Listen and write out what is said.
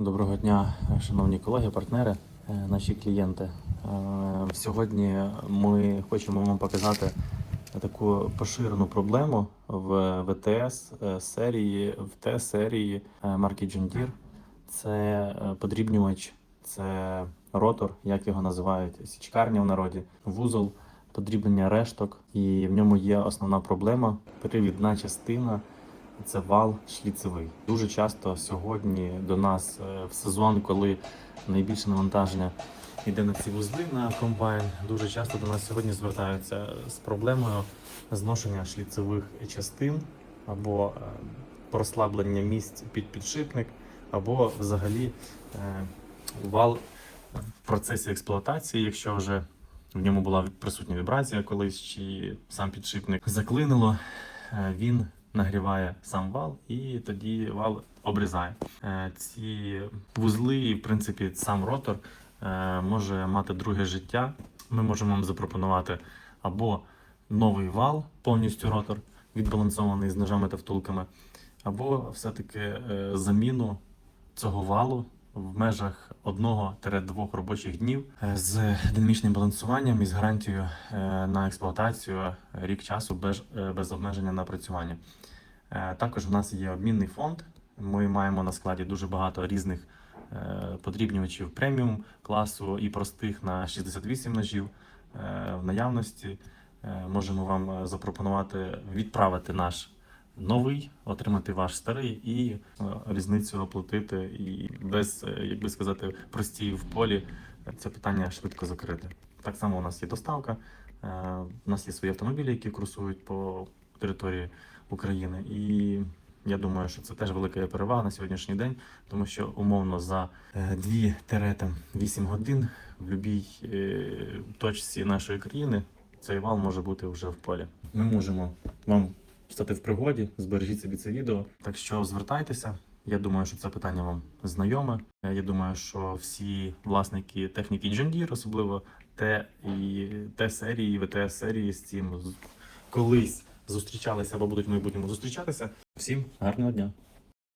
Доброго дня, шановні колеги, партнери, е, наші клієнти. Е, Сьогодні ми хочемо вам показати таку поширену проблему в ВТС е, серії, в Т серії е, марки John Deere. Це подрібнювач, це ротор, як його називають, січкарня в народі, вузол, подрібнення решток, і в ньому є основна проблема привідна частина це вал шліцевий. Дуже часто сьогодні до нас е, в сезон, коли найбільше навантаження йде на ці вузли на комбайн, дуже часто до нас сьогодні звертаються з проблемою зношення шліцевих частин або е, прослаблення місць під підшипник, або взагалі е, вал в процесі експлуатації, якщо вже в ньому була присутня вібрація колись, чи сам підшипник заклинило, е, він нагріває сам вал, і тоді вал обрізає. Е, Ці вузли, і в принципі сам ротор е, може мати друге життя. Ми можемо вам запропонувати або новий вал, повністю ротор, відбалансований з ножами та втулками, або все-таки е, заміну цього валу в межах 1-2 робочих днів е, з динамічним балансуванням і з гарантією е, на експлуатацію рік часу без, е, без обмеження на працювання. Також в нас є обмінний фонд. Ми маємо на складі дуже багато різних подрібнювачів преміум класу і простих на 68 ножів в наявності. Можемо вам запропонувати відправити наш новий, отримати ваш старий і е, різницю оплатити і без, е, як би сказати, простій в полі е, це питання швидко закрити. Так само у нас є доставка. У нас є свої автомобілі, які курсують по території України. І я думаю, що це теж велика перевага на сьогоднішній день, тому що умовно за 2-8 годин в будь-якій точці нашої країни цей вал може бути вже в полі. Ми можемо вам стати в пригоді, збережіть собі це відео. Так що звертайтеся. Я думаю, що це питання вам знайоме. Я думаю, що всі власники техніки John Deere, особливо те і те серії, ВТС серії з цим колись зустрічалися або будуть в майбутньому зустрічатися. Всім гарного дня!